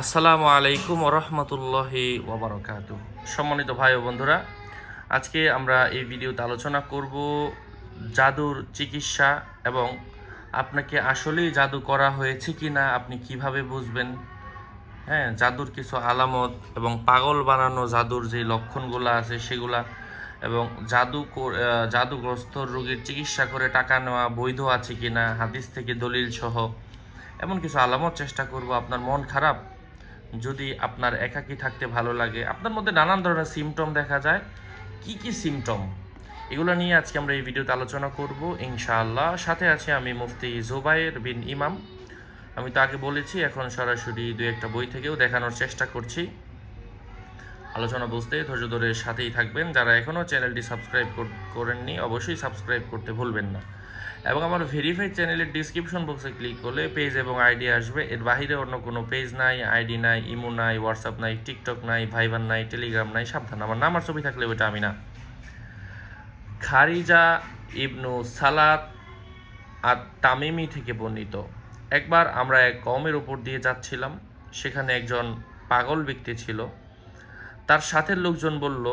আসসালামু আলাইকুম রহমতুল্লাহি ওবরাকাত সম্মানিত ভাই ও বন্ধুরা, আজকে আমরা এই ভিডিওতে আলোচনা করব জাদুর চিকিৎসা এবং আপনাকে আসলেই জাদু করা হয়েছে কি না আপনি কীভাবে বুঝবেন? হ্যাঁ জাদুর কিছু আলামত এবং পাগল বানানো জাদুর যে লক্ষণগুলো আছে সেগুলা এবং জাদু জাদুগ্রস্ত রোগীর চিকিৎসা করে টাকা নেওয়া বৈধ আছে কি না হাদিস থেকে দলিল সহ এমন কিছু আলামত চেষ্টা করব, আপনার মন খারাপ যদি আপনার একাকী থাকতে ভালো লাগে, আপনার মধ্যে নানান ধরনের সিমটম দেখা যায়। কি কি সিমটম এগুলো নিয়ে আজকে আমরা এই ভিডিওতে আলোচনা করব। ইনশাআল্লাহ, সাথে আছে আমি মুফতি জোবায়ের বিন ইমাম। আমি তো আগে বলেছি, এখন সরাসরি দু একটা বই থেকেও দেখানোর চেষ্টা করছি। আলোচনা বুঝতে ধৈর্য ধরে সাথেই থাকবেন। যারা এখনও চ্যানেলটি সাবস্ক্রাইব করেননি, অবশ্যই সাবস্ক্রাইব করতে ভুলবেন না। এবং আমার ভেরিফাইড চ্যানেলের ডিসক্রিপশন বক্সে ক্লিক করলে পেজ এবং আইডি আসবে। এর বাইরে অন্য কোনো পেজ নাই আইডি নাই ইমো নাই হোয়াটসঅ্যাপ নাই টিকটক নাই ভাইবার নাই টেলিগ্রাম নাই, সাবধান। আমার নাম আর ছবি থাকলে ওইটা আমি না। খারিজা ইবনু সালাত আর তামিমি থেকে বর্ণিত। একবার আমরা এক কমের উপর দিয়ে যাচ্ছিলাম। সেখানে একজন পাগল ব্যক্তি ছিল। তার সাথের লোকজন বলল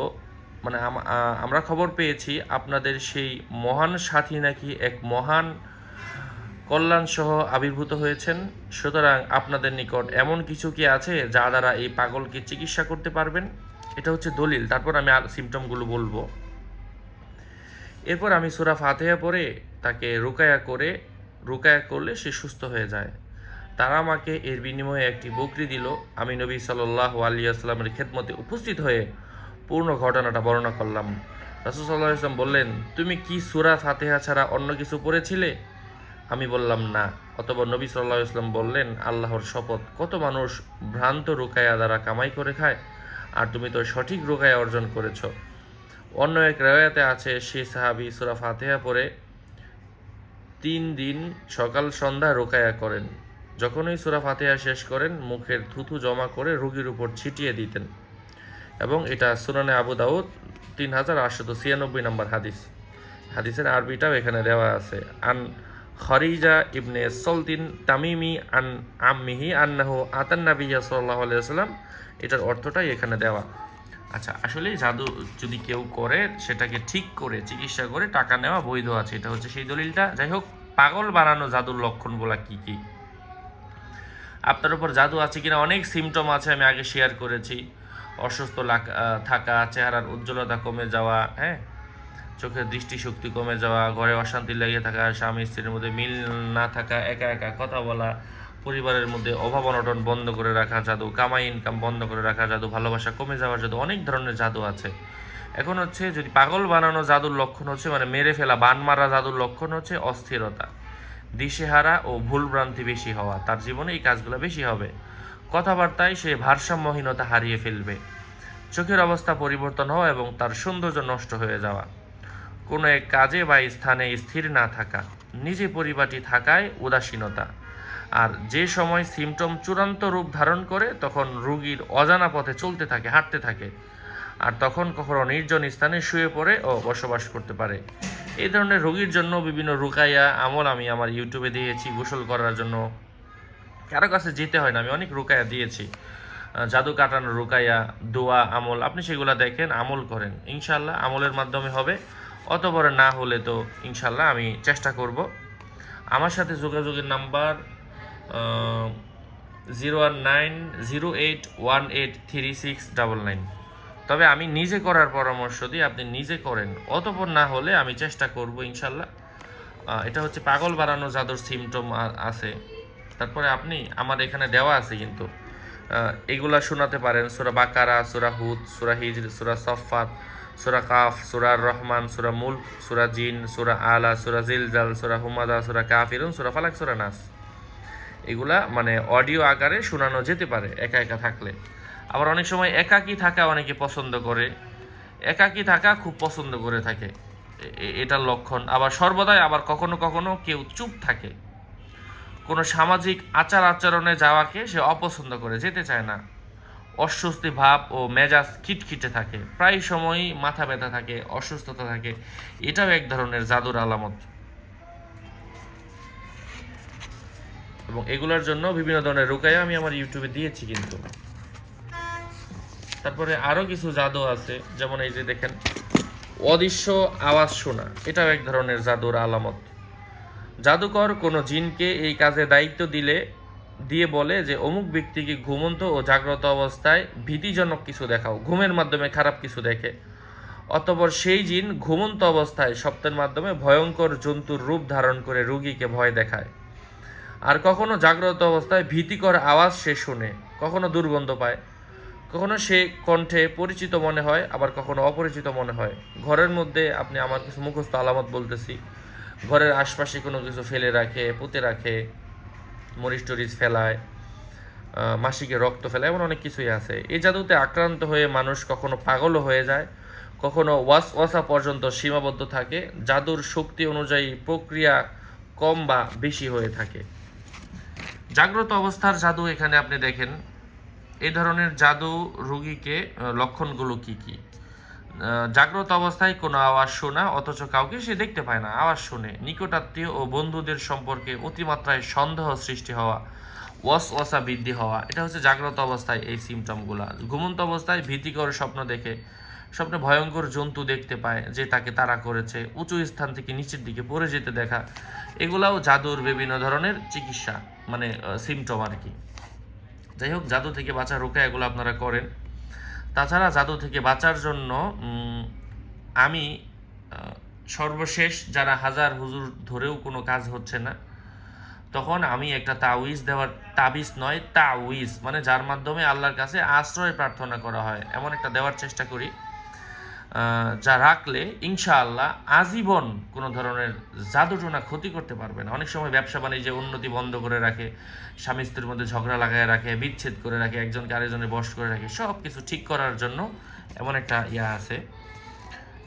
মানে আম- আমরা খবর পেয়েছি আপনাদের সেই মহান সাথী নাকি এক মহান কল্যাণ সহ আবির্ভূত হয়েছেন। সুতরাং আপনাদের নিকট এমন কিছু কি আছে যা দ্বারা এই পাগলকে চিকিৎসা করতে পারবেন? এটা হচ্ছে দলিল। তারপর আমি আর সিমটমগুলো বলব। এরপর আমি সুরা ফাতেহা পরে তাকে রুকায়া করে, রুকায়া করলে সে সুস্থ হয়ে যায়। তারা আমাকে এর বিনিময়ে একটি বকরি দিল। আমি নবী সাল্লাহ আলিয়াস্লামের খেদমতে উপস্থিত হয়ে পূর্ণ ঘটনাটা বর্ণনা করলাম। রাসুল সাল্লাহ ইসলাম বললেন, তুমি কি সুরা ফাতেহা ছাড়া অন্য কিছু পড়েছিলে? আমি বললাম, না। অতপর নবী সাল্লাহ ইসলাম বললেন, আল্লাহর শপথ, কত মানুষ ভ্রান্ত রোকায়া দ্বারা কামাই করে খায়, আর তুমি তো সঠিক রোকায়া অর্জন করেছ। অন্য এক রেওয়াতে আছে, সে সাহাবি সুরা ফাতেহা পরে তিন দিন সকাল সন্ধ্যা রোকায়া করেন। যখনই সুরা ফাতেহা শেষ করেন, মুখের থুথু জমা করে রুগীর উপর ছিটিয়ে দিতেন। এবং এটা সুনানে আবু দাউদ, তিন হাজার আটশত ছিয়ানব্বই নম্বর হাদিস। হাদিসের আরবিটাও এখানে দেওয়া আছে, আন খরিজা ইবনে সলতিন তামিমি আন আম্মিহি আন্নাহু আতান নাবিয়া সাল্লাহ আলিয়াল্লাম এটার অর্থটাই এখানে দেওয়া। আচ্ছা আসলে জাদু যদি কেউ করে, সেটাকে ঠিক করে, চিকিৎসা করে টাকা নেওয়া বৈধ আছে, এটা হচ্ছে সেই দলিলটা। যাই হোক, পাগল বানানো জাদুর লক্ষণগুলা কি কি? আপনার উপর জাদু আছে কিনা, অনেক সিমটম আছে, আমি আগে শেয়ার করেছি। অসুস্থ থাকা, চেহারার উজ্জ্বলতা কমে যাওয়া হ্যাঁ? চোখের দৃষ্টিশক্তি কমে যাওয়া, ঘরে অশান্তি লেগে থাকা, স্বামী স্ত্রীর মধ্যে মিল না থাকা, একা একা কথা বলা, পরিবারের মধ্যে অভাব অনটন বন্ধ করে রাখা জাদু, কামাই ইনকাম বন্ধ করে রাখা জাদু, ভালোবাসা কমে যাওয়ার জাদু, অনেক ধরনের জাদু আছে। এখন হচ্ছে যদি পাগল বানানো জাদুর লক্ষণ হচ্ছে মানে মেরে ফেলা, বান মারা জাদুর লক্ষণ হচ্ছে অস্থিরতা, দিশেহারা ও ভুলভ্রান্তি বেশি হওয়া, তার জীবনে এই কাজগুলো বেশি হবে। কথাবার্তায় সে ভারসাম্যহীনতা হারিয়ে ফেলবে। চোখের অবস্থা পরিবর্তন হওয়া এবং তার সৌন্দর্য নষ্ট হয়ে যাওয়া। কোনো এক কাজে বা স্থানে স্থির না থাকা, নিজে পরিপাটি থাকায় উদাসীনতা। আর যে সময় সিমটম চূড়ান্ত রূপ ধারণ করে, তখন রুগীর অজানা পথে চলতে থাকে, হাঁটতে থাকে। আর তখন কখনো নির্জন স্থানে শুয়ে পড়ে ও বসবাস করতে পারে। এই ধরনের রোগীর জন্য বিভিন্ন রুকাইয়া আমল আমি আমার ইউটিউবে দিয়েছি। গোসল করার জন্য কারও কাছে যেতে হয় না, আমি অনেক রুকায়া দিয়েছি। জাদু কাটানো রুকাইয়া দোয়া, আমল, আপনি সেগুলো দেখেন, আমল করেন। ইনশাল্লাহ আমলের মাধ্যমে হবে। অত বড় না হলে তো ইনশাল্লাহ আমি চেষ্টা করব। আমার সাথে যোগাযোগের number zero one nine zero eight one eight three six double nine তবে আমি নিজে করার পরামর্শ দিই আপনি নিজে করেন। অতপর না হলে আমি চেষ্টা করব ইনশাল্লাহ এটা হচ্ছে পাগল বাড়ানো জাদুর সিমটম আছে। তারপরে আপনি, আমার এখানে দেওয়া আছে কিন্তু এগুলা শোনাতে পারেন। সুরা বাকারা, সুরা হুদ, সুরা হিজর, সুরা সফাত সুরা কাফ, সুরা রহমান, সুরা মুল্ক, সুরা জিন, সুরা আলা, সুরা জিলজাল, সুরা হুমাদা, সুরা কাফিরুন, সুরা ফালাক, সুরা নাস। এগুলা মানে অডিও আকারে শোনানো যেতে পারে একা একা থাকলে। আবার অনেক সময় একাকী থাকা অনেকে পছন্দ করে। একাকী থাকা খুব পছন্দ করে থাকে। এটার লক্ষণ। আবার সর্বদাই আবার কখনো কখনো কেউ চুপ থাকে। কোনো সামাজিক আচার আচরণে যাওয়াকে সে অপছন্দ করে, যেতে চায় না। অস্বস্তি ভাব ও মেজাজ খিটখিটে থাকে। প্রায় সময়ই মাথা ব্যথা থাকে, অসুস্থতা থাকে। এটাও এক ধরনের জাদুর আলামত। এবং এগুলোর জন্য বিভিন্ন ধরনের রুকায়া আমি আমার ইউটিউবে দিয়েছি কিন্তু। তারপরে আরও কিছু জাদু আছে, যেমন এই যে দেখেন, অদৃশ্য আওয়াজ শোনা। এটাও এক ধরনের জাদুর আলামত। জাদুকর কোনো জিনকে এই কাজে দায়িত্ব দিলে, দিয়ে বলে যে, অমুক ব্যক্তিকে ঘুমন্ত ও জাগ্রত অবস্থায় ভীতিজনক কিছু দেখাও, ঘুমের মাধ্যমে খারাপ কিছু দেখে? অতপর সেই জিন ঘুমন্ত অবস্থায় শব্দের মাধ্যমে ভয়ঙ্কর জন্তুর রূপ ধারণ করে রোগীকে ভয় দেখায়। আর কখনো জাগ্রত অবস্থায় ভীতিকর আওয়াজ সে শুনে, কখনো দুর্গন্ধ পায়, কখনো সে কণ্ঠে পরিচিত মনে হয়, আবার কখনো অপরিচিত মনে হয়। ঘরের মধ্যে আপনি আমার কিছু মুখস্থ আলামত বলতেছি। ঘরের আশপাশে কোনো কিছু ফেলে রাখে, পুঁতে রাখে, মরিচ টরিচ ফেলায় মাসিকে রক্ত ফেলায়, এমন অনেক কিছুই আছে। এই জাদুতে আক্রান্ত হয়ে মানুষ কখনো পাগলও হয়ে যায়, কখনো ওয়াস ওয়াসা পর্যন্ত সীমাবদ্ধ থাকে, জাদুর শক্তি অনুযায়ী প্রক্রিয়া কম বা বেশি হয়ে থাকে। জাগ্রত অবস্থার জাদু এখানে আপনি দেখেন। এই ধরনের জাদু রোগীকে লক্ষণগুলো কি কি? জাগ্রত অবস্থায় কোনো আওয়াজ শোনা, অথচ কাউকে সে দেখতে পায় না। আওয়াজ শুনে নিকটাত্মীয় ও বন্ধুদের সম্পর্কে অতিমাত্রায় সন্দেহ সৃষ্টি হওয়া ওয়াস ওয়াসা বৃদ্ধি হওয়া, এটা হচ্ছে জাগ্রত অবস্থায় এই সিমটমগুলো ঘুমন্ত অবস্থায় ভীতিকর স্বপ্ন দেখে, স্বপ্নে ভয়ঙ্কর জন্তু দেখতে পায় যে তাকে তাড়া করেছে, উঁচু স্থান থেকে নিচের দিকে পড়ে যেতে দেখা। এগুলাও জাদুর বিভিন্ন ধরনের চিকিৎসা মানে সিমটম আর কি। যাই হোক, জাদু থেকে বাঁচা রোকা এগুলো আপনারা করেন। তাছাড়া জাদু থেকে বাঁচার জন্য আমি সর্বশেষ যারা হাজার হুজুর ধরেও কোনো কাজ হচ্ছে না, তখন আমি একটা তাউইজ দেওয়ার, তাবিজ নয় তাউইজ মানে যার মাধ্যমে আল্লাহর কাছে আশ্রয় প্রার্থনা করা হয়, এমন একটা দেওয়ার চেষ্টা করি। যা রাখলে ইনশাআল্লাহ আজীবন কোনো ধরনের জাদুটোনা ক্ষতি করতে পারবে না। অনেক সময় ব্যবসা বাণিজ্যে উন্নতি বন্ধ করে রাখে, স্বামী স্ত্রীর মধ্যে ঝগড়া লাগায় রাখে, বিচ্ছেদ করে রাখে, একজনকে আরেকজনের বশ করে রাখে। সব কিছু ঠিক করার জন্য এমন একটা ইয়া আছে।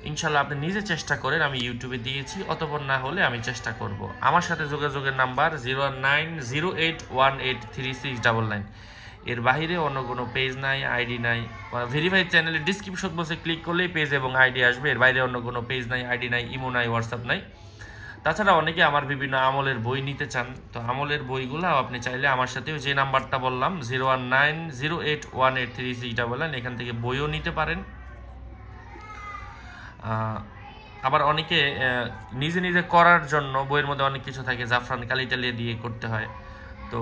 ইনশাল্লাহ আপনি নিজে চেষ্টা করেন, আমি ইউটিউবে দিয়েছি, অতপর না হলে আমি চেষ্টা করব। আমার সাথে যোগাযোগের number zero nine zero eight one eight three six double nine. এর বাইরে অন্য কোনো পেজ নাই আইডি নাই। ভেরিফাইড চ্যানেলের ডিসক্রিপশন বসে ক্লিক করলেই পেজ এবং আইডি আসবে। এর বাইরে অন্য কোনো পেজ নাই আইডি নাই ইমো নাই হোয়াটসঅ্যাপ নাই। তাছাড়া অনেকে আমার বিভিন্ন আমলের বই নিতে চান। তো আমলের বইগুলো আপনি চাইলে আমার সাথেও যে নাম্বারটা বললাম zero one nine zero eight one eight three double nine এখান থেকে বইও নিতে পারেন। আবার অনেকে নিজে নিজে করার জন্য বইয়ের মধ্যে অনেক কিছু থাকে। জাফরান কালি টালিয়ে দিয়ে করতে হয়। তো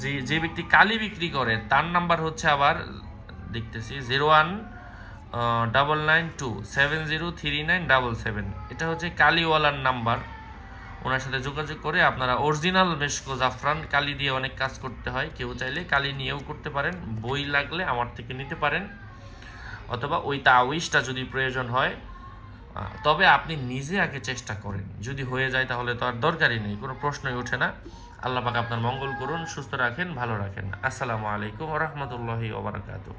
যে যে ব্যক্তি কালি বিক্রি করে, তার নাম্বার হচ্ছে আবার, দেখতেছি, zero one double nine two, seven zero three nine double seven. এটা হচ্ছে কালিওয়ালার নাম্বার। ওনার সাথে যোগাযোগ করে আপনারা অরিজিনাল মেশকো জাফরান কালি দিয়ে অনেক কাজ করতে হয়। কেউ চাইলে কালি নিয়েও করতে পারেন। বই লাগলে আমার থেকে নিতে পারেন। অথবা ওই তাওয়িজটা যদি প্রয়োজন হয় তবে আপনি নিজে আগে চেষ্টা করেন। যদি হয়ে যায় তাহলে তো আর দরকারই নেই, কোনো প্রশ্নই ওঠে না। আল্লাহ পাক আপনার মঙ্গল করুন, সুস্থ রাখেন, ভালো রাখেন। আসসালামু আলাইকুম রহমতুল্লাহি ওবরাকাতু